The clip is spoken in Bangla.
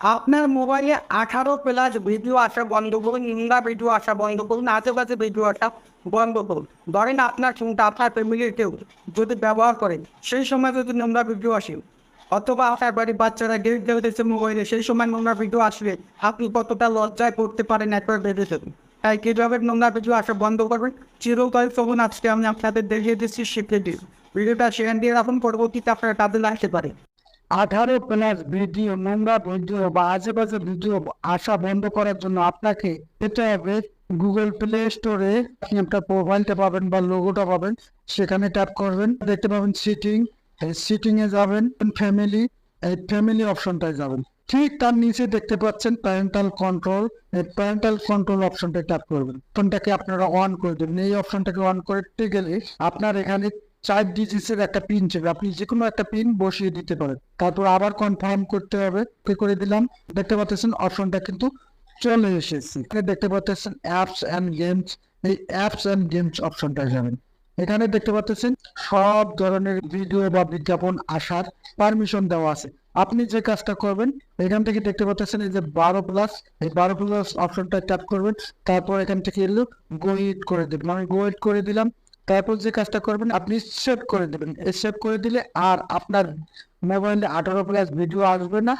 আপনার মোবাইলে আঠারো প্লাস ভিডিও আসা বন্ধ করুন নোংরা ভিডিও আসা বন্ধ করুন আশেপাশে ভিডিও আসা বন্ধ করুন। ধরেন আপনার ফোনটা আপনার ফ্যামিলির কেউ যদি ব্যবহার করে, সেই সময় যদি নোংরা ভিডিও আসে, অথবা আপনার বাড়ির বাচ্চারা গেম খেলতেছে মোবাইলে, সেই সময় নোংরা ভিডিও আসলে আপনি কতটা লজ্জায় পড়তে পারেন একবার দেবেন তাই কীভাবে নোংরা ভিডিও আসা বন্ধ করবেন? চিরকাল তখন আজকে আমি আপনাদের দেখিয়ে দিচ্ছি শিখে দিই ভিডিওটা শেয়ার দিয়ে রাখুন, পরবর্তীতে আপনারা কাজে লাগতে পারে আঠারো প্লাস ভিডিও, নোংরা ভিডিও বা আশেপাশে ভিডিও আসা বন্ধ করার জন্য আপনাকে এটা হবে গুগল প্লে স্টোরে আপনি আপনার প্রোফাইলটা পাবেন বা লোগোটা পাবেন। সেখানে ট্যাপ করবেন। দেখতে পাবেন সিটিং এই সিটিং এ যাবেন ফ্যামিলি এই ফ্যামিলি অপশনটায় যাবেন। ঠিক তার নিচে দেখতে পাচ্ছেন প্যারেন্টাল কন্ট্রোল এই প্যারেন্টাল কন্ট্রোল অপশনটা ট্যাপ করবেন। ফোনটাকে আপনারা অন করে দেবেন। এই অপশনটাকে অন করতে গেলে আপনার এখানে চার ডিজিটসের একটা পিন চাইবে আপনি যে কোনো একটা পিন বসিয়ে দিতে পারেন। তারপর আবার কনফার্ম করতে হবে। পে করে দিলাম? দেখতে পাচ্ছেন অপশনটা কিন্তু চলে এসেছে। এখানে দেখতে পাচ্ছেন অ্যাপস অ্যান্ড গেমস এই অ্যাপস অ্যান্ড গেমস অপশনটা যাবেন এখানে দেখতে পাচ্ছেন সব ধরনের ভিডিও বা বিজ্ঞাপন আসার পারমিশন দেওয়া আছে। আপনি যে কাজটা করবেন, এখান থেকে দেখতে পাচ্ছেন এই যে বারো প্লাস এই বারো প্লাস অপশনটা ট্যাপ করবেন। তারপর এখান থেকে এলো গোইট করে দেবেন। আমি গোইট করে দিলাম। তারপর যে কাজটা করবেন, আপনি সেভ করে দেবেন। সেভ করে দিলে আর আপনার মোবাইলে আঠারো প্লাস ভিডিও আসবে না।